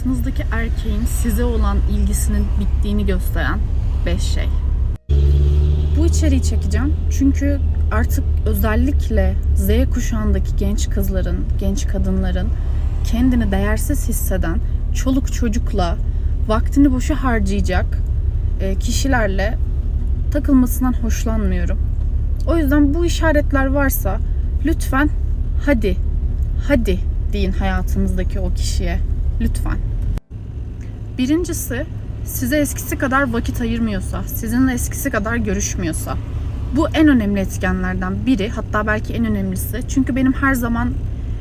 hayatınızdaki erkeğin size olan ilgisinin bittiğini gösteren 5 şey. Bu içeriği çekeceğim çünkü artık özellikle Z kuşağındaki genç kızların, genç kadınların kendini değersiz hisseden, çoluk çocukla vaktini boşa harcayacak e, kişilerle takılmasından hoşlanmıyorum. O yüzden bu işaretler varsa lütfen hadi, hadi deyin hayatınızdaki o kişiye. Lütfen. Birincisi size eskisi kadar vakit ayırmıyorsa, sizinle eskisi kadar görüşmüyorsa. Bu en önemli etkenlerden biri, hatta belki en önemlisi. Çünkü benim her zaman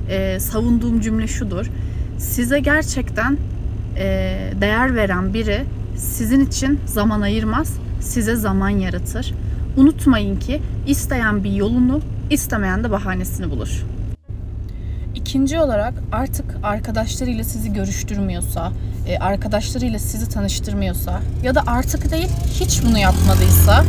e, savunduğum cümle şudur. Size gerçekten e, değer veren biri sizin için zaman ayırmaz, size zaman yaratır. Unutmayın ki isteyen bir yolunu, istemeyen de bahanesini bulur. İkinci olarak artık arkadaşlarıyla sizi görüştürmüyorsa, e, arkadaşlarıyla sizi tanıştırmıyorsa ya da artık değil hiç bunu yapmadıysa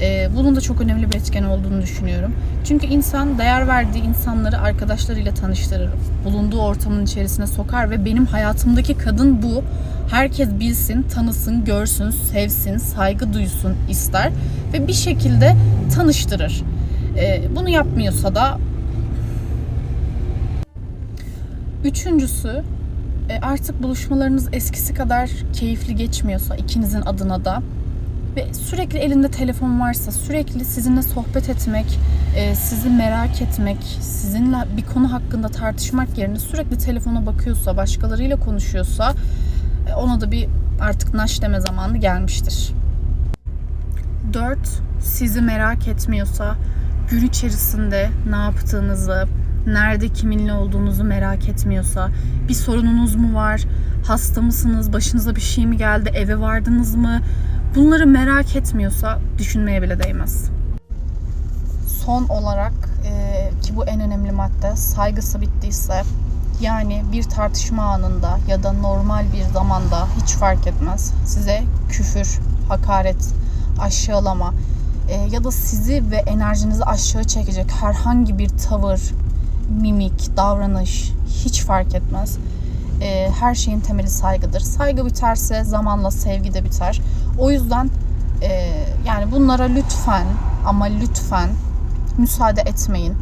e, bunun da çok önemli bir etken olduğunu düşünüyorum. Çünkü insan değer verdiği insanları arkadaşlarıyla tanıştırır. Bulunduğu ortamın içerisine sokar ve benim hayatımdaki kadın bu. Herkes bilsin, tanısın, görsün, sevsin, saygı duysun ister ve bir şekilde tanıştırır. E, bunu yapmıyorsa da Üçüncüsü e, artık buluşmalarınız eskisi kadar keyifli geçmiyorsa ikinizin adına da ve sürekli elinde telefon varsa sürekli sizinle sohbet etmek, e, sizi merak etmek, sizinle bir konu hakkında tartışmak yerine sürekli telefona bakıyorsa, başkalarıyla konuşuyorsa e, ona da bir artık naş deme zamanı gelmiştir. 4. Sizi merak etmiyorsa gün içerisinde ne yaptığınızı, nerede kiminle olduğunuzu merak etmiyorsa, bir sorununuz mu var, hasta mısınız, başınıza bir şey mi geldi, eve vardınız mı? Bunları merak etmiyorsa düşünmeye bile değmez. Son olarak e, ki bu en önemli madde saygısı bittiyse yani bir tartışma anında ya da normal bir zamanda hiç fark etmez size küfür, hakaret, aşağılama e, ya da sizi ve enerjinizi aşağı çekecek herhangi bir tavır, mimik, davranış hiç fark etmez. E, her şeyin temeli saygıdır. Saygı biterse zamanla sevgi de biter. O yüzden e, yani bunlara lütfen ama lütfen müsaade etmeyin.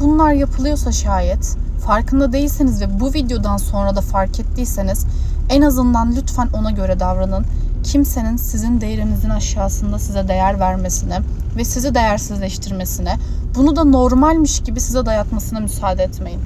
Bunlar yapılıyorsa şayet farkında değilseniz ve bu videodan sonra da fark ettiyseniz en azından lütfen ona göre davranın. Kimsenin sizin değerinizin aşağısında size değer vermesine ve sizi değersizleştirmesine, bunu da normalmiş gibi size dayatmasına müsaade etmeyin.